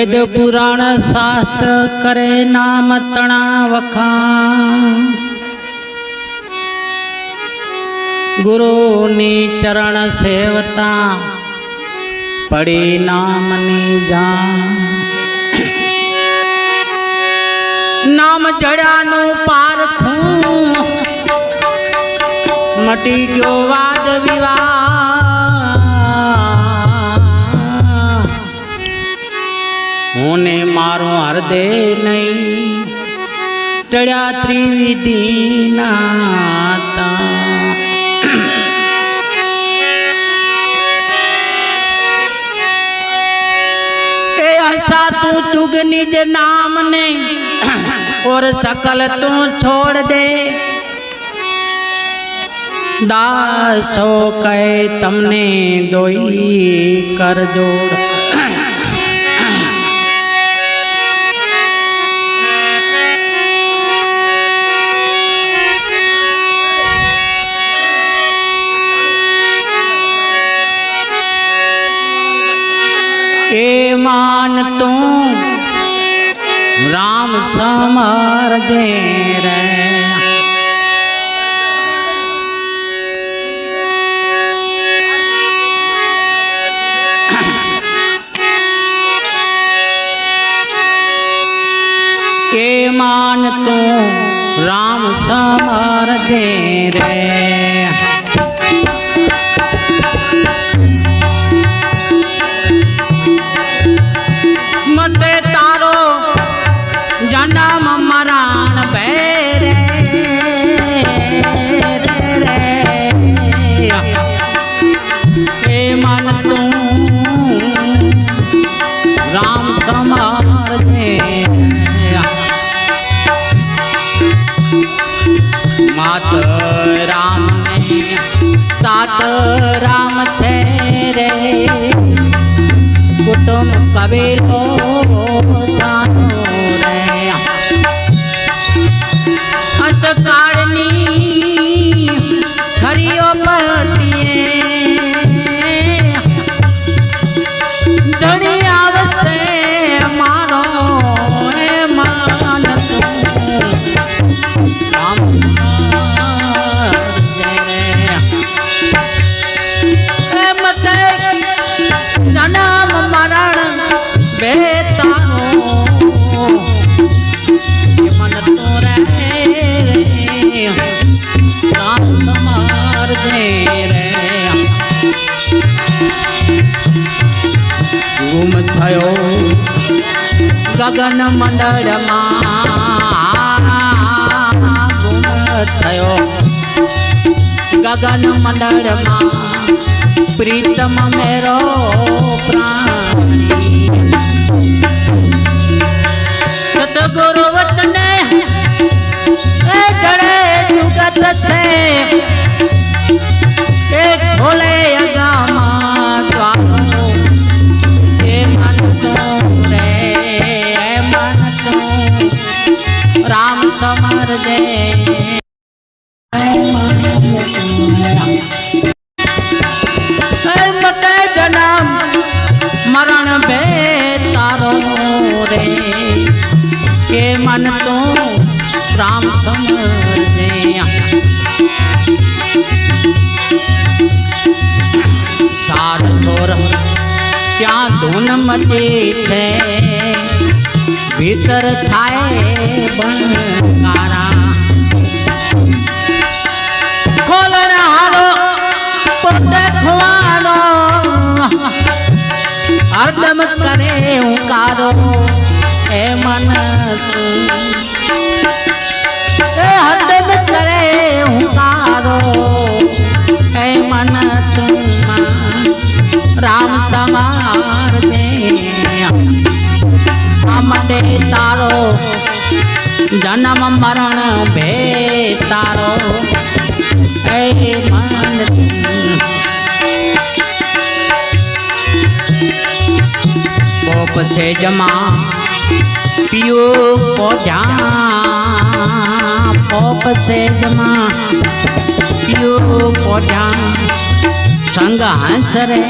वेद पुराण शास्त्र करे नाम तना वखान गुरु नी चरण सेवता पड़ी नाम नी जान नाम जड़ा नु पारखू मटी गो वाद विवाद? મારું હૃદય નહીં. ટળ્યા ત્રિવિધીના એ હસા તું ચુગની જે નામ ને ઓર સકલ તું છોડ દે. દાસો કહે, તમને દોઈ કર જોડ. ए मान तू राम समर दे रे ए मान तू राम समर दे रे ગગન મંડળમાં ગુમ થયો. ગગન મંડળમાં પ્રીતમ મેરો પ્રાણી. સતગુરુ વતને જડે જુગત છે. આદમ કરે હું કારો એ મનસ એ હદમ કરે હું કારો એ મનસ રામ સમાર દે અમને તારો જન્મ, મરણ ભે તારો. એ મન गोप से जमा। पियो पौधा पोप से जमा। पियो पौधा संग हंस रे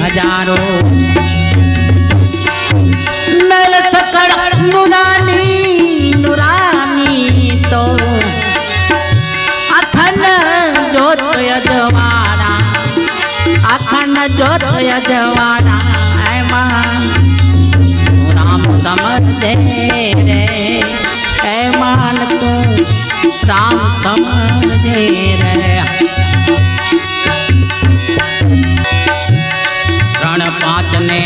हज़ारों नुरानी नुरानी तो। अखन जोत यजवारा अखन जोत यजवारा સમજે રે. એમાન તું રામ સમજે રે. ત્રણ પાંચ ને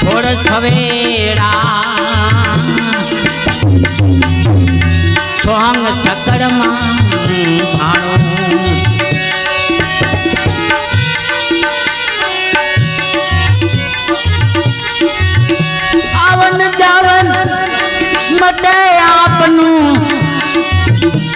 છોડ સવેરા સોહંગ ચકરમાં ભાણો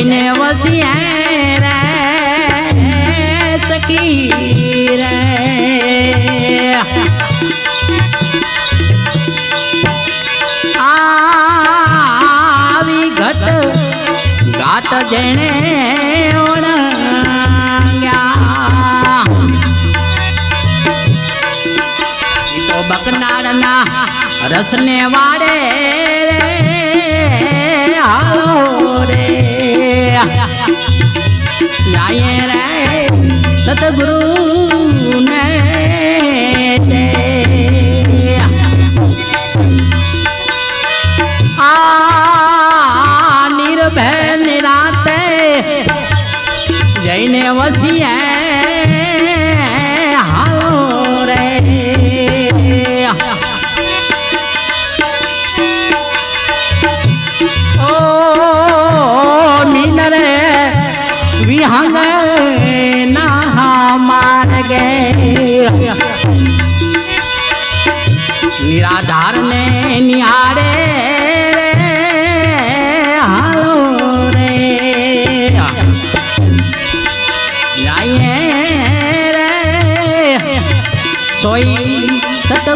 લઈને વસિયા સકી રે. આવી ઘટ ગાત જેણે બકનારના રસને વાડે રે. હાલો રે. જાય રે સતગુરુ ને આ નિર્ભય નિરાતે જઈને વસીએ.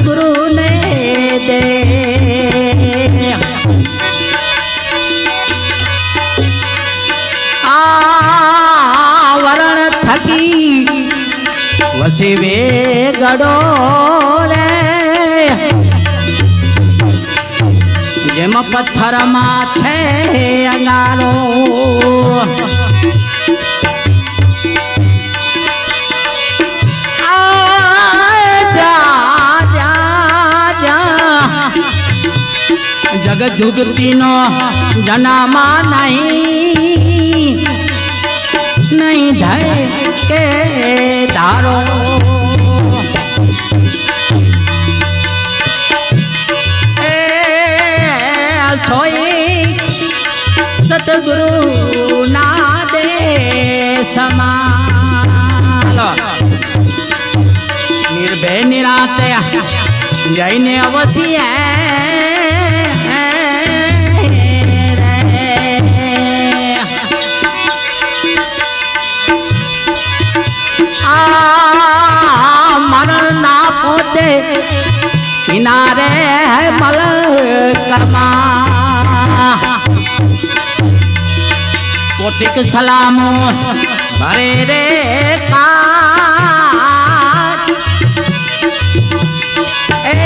સદગુરુને દે આવરણ થકી વસી વેગડો રે જેમ પથ્થરમાં છે અંગારો જગ જુગતીનો જનામા નહીં. નહીં ધય કે તારો. સોઈ સતગુરુ ના દે સમા નિર્ભય નિરાતે જઈને અવસીએ ऊँचे किनारे है मल कर्मा। कोटिक सलाम भरे रे का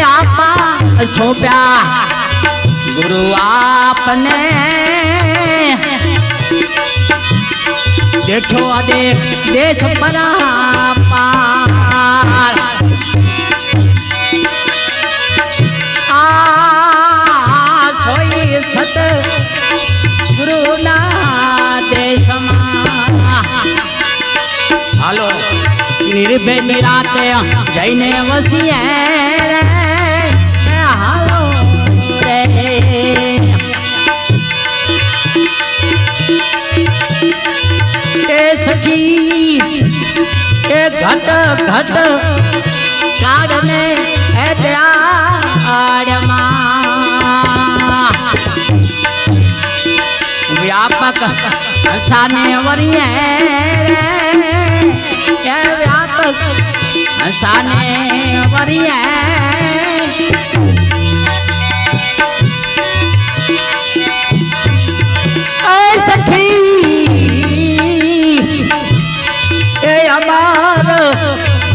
आपा सोप्या गुरु आपने। देखो देख देश पर पार। સત ગુરુના દેશમાં હાલો, નિર્ભય નિરાતે જઈને વસીએ હાલો એ સખી, એ ઘટ ઘટ કાઢને ત્યાડમાં व्यापक हंसाने वरी है क्या व्यापक हंसाने वरी है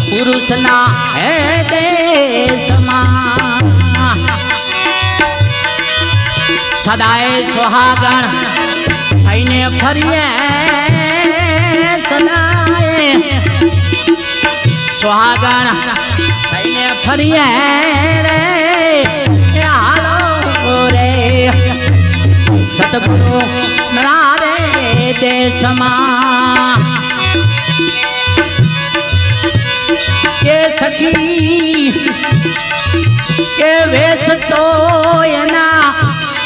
पुरुष ना है देश माँ સદાય સુહાગણ થઈને ફરીએ સદાય. સુહાગણ થઈને ફરીએ રે. હાલો રે. સતગુરુ નારે દેશમાં. કે સખી, કે વેશ તો એના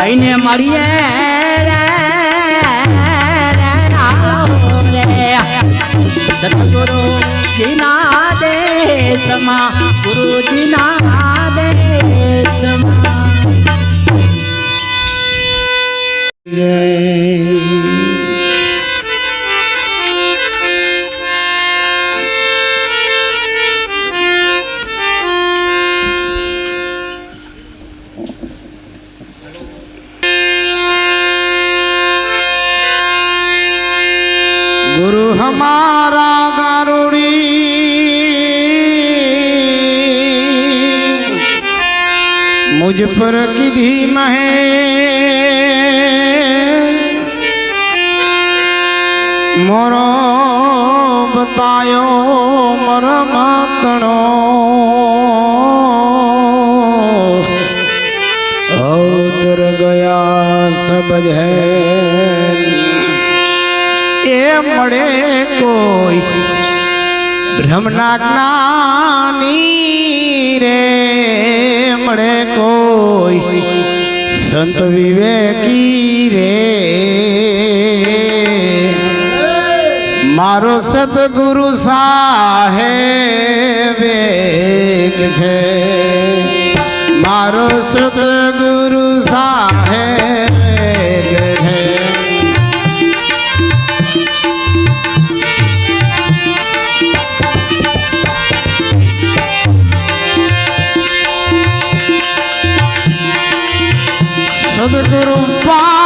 જઈને મળીએ સદગુરુ જીના દેશમાં ગુરુજીના દેશમાં. જય मुझ पर किधी महे मोरो बतायो मर मतणो उतर गया सब जैन। ये मड़े कोई ब्रह्मना ज्ञानी रे। મળે કોઈ સંત વિવેકી રે. મારો સતગુરુ સાહેબ છે. મારો સતગુરુ સાહેબ গুরু পা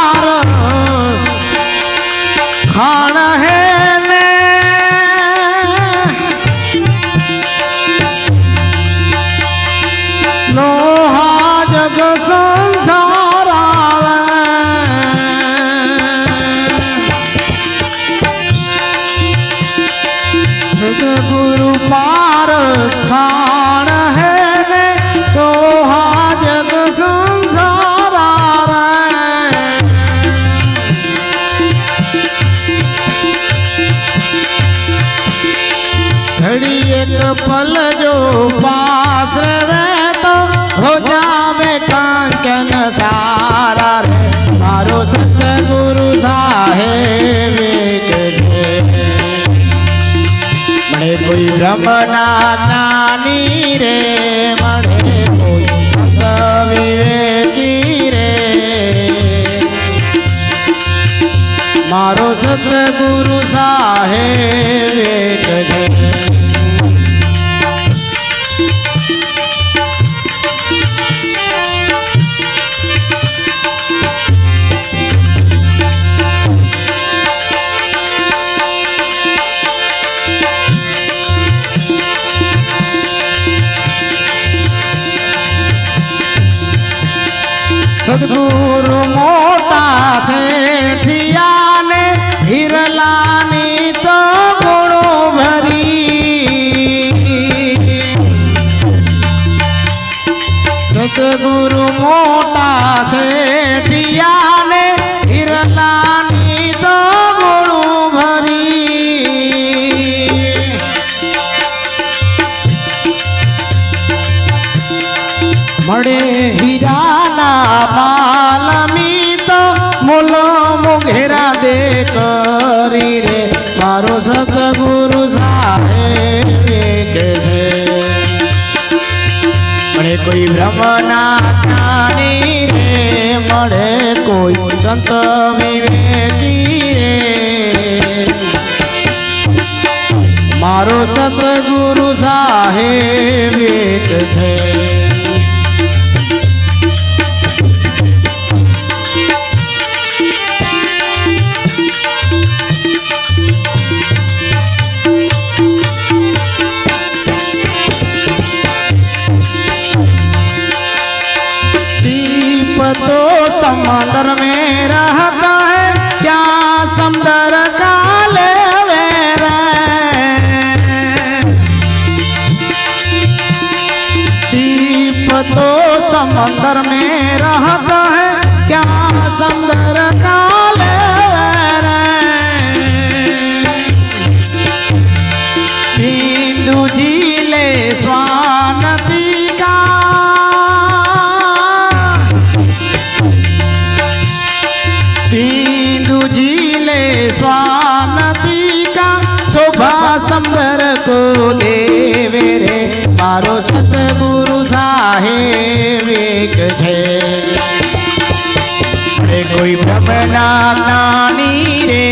पास रहे तो हो जावे कांचन सारा रे। मारो सत गुरु साहेब मणे कोई ब्रह्मना नानी रे मणे कोई सत विवेकी रे। मारो सत गुरु साहेब મળે હીરાના પાલમી તો મોલો મુઘેરા દે કરી રે. મારો સતગુરુ સાહેબ છે. મળે કોઈ બ્રહ્મના જ્ઞાની રે મળે, કોઈ સંત વિવેકી રે મારો સતગુરુ સાહેબ છે. संबर को देवे रे। मारो सतगुरु साहेब एक छे रे कोई भ्रमना ज्ञानी रे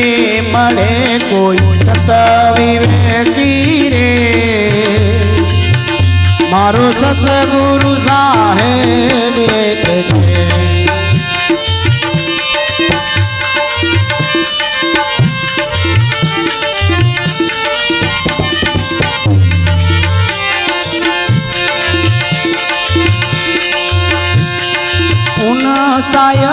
मले कोई सत विवेकी रे। मारो सतगुरु साहेब एक छे ಮಾಯಾ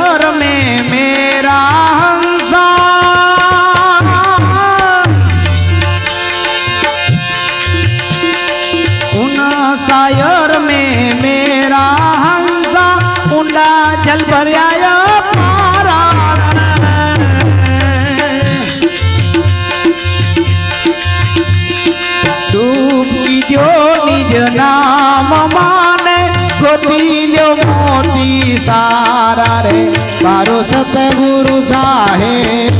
सतगुरु साहेब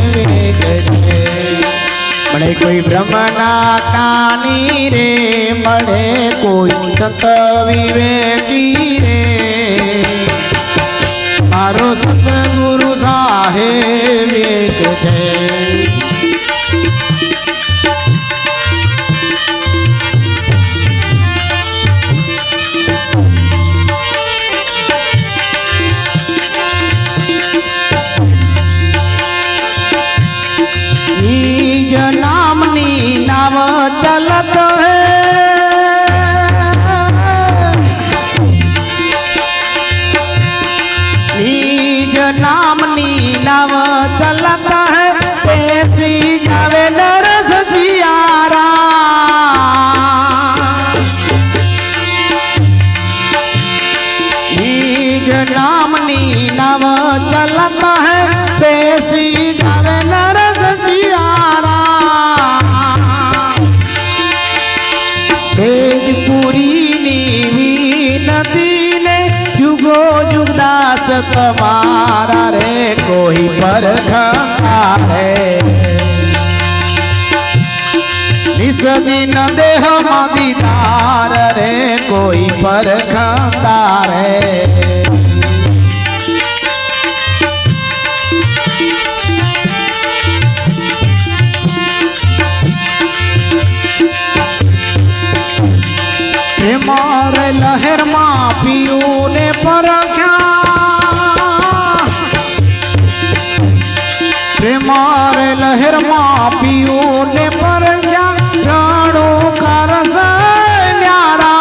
गजे बड़े कोई ब्रह्मना कानी रे, बड़े कोई सत विवेकी रे। मारो सतगुरु साहेब गजे દાસ મારા રે કોઈ પર રે નિસદીન દેહ દીદાર રે કોઈ પર રે मारे लहर माँ पियो ने पर जा राणो का रस न्यारा?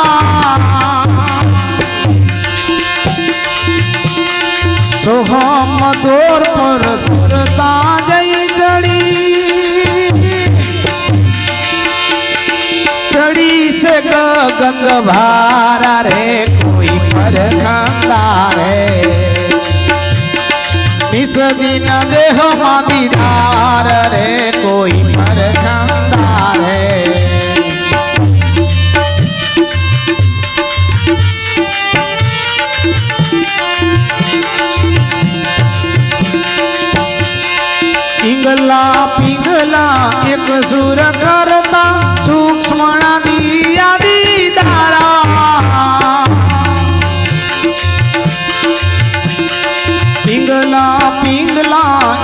सोहम दूर पर सुरता जई चढ़ी चढ़ी से गंग भारा रे, कोई पर खंदा रे। इस दिन देहो दीदार रे कोई मर है पिंगला पिंगला एक सुर करता सूक्ष्मणा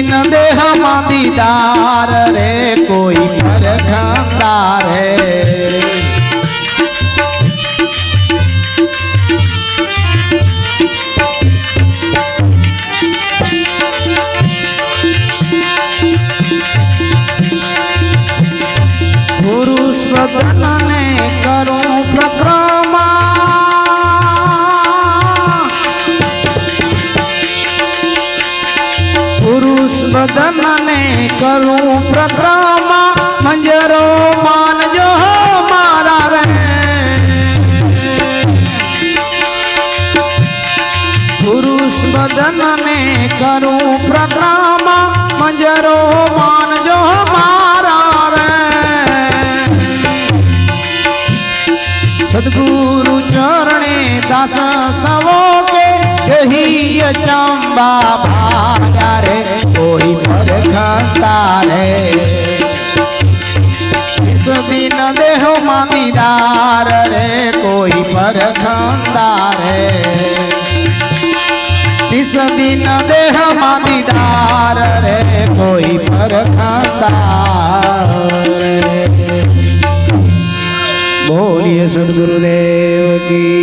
दिन दे हम दीदार रे कोई परखंदार है। गुरु स्वतन करूँ प्रक्रमा मंजरो मान जो मारा रहे पुरुष बदन ने करूँ प्रक्रमा मंजरो मान जो मारा रहे सदगुरु चरणे दास सवो के ही अचंबा भाया रे, कोई पर खता रे। इस दिन देह मंदिरार रे, कोई पर खंदा रे। इस दिन देह मंदिरार रे, कोई पर खंदा रे। बोलिए सदगुरुदेव की।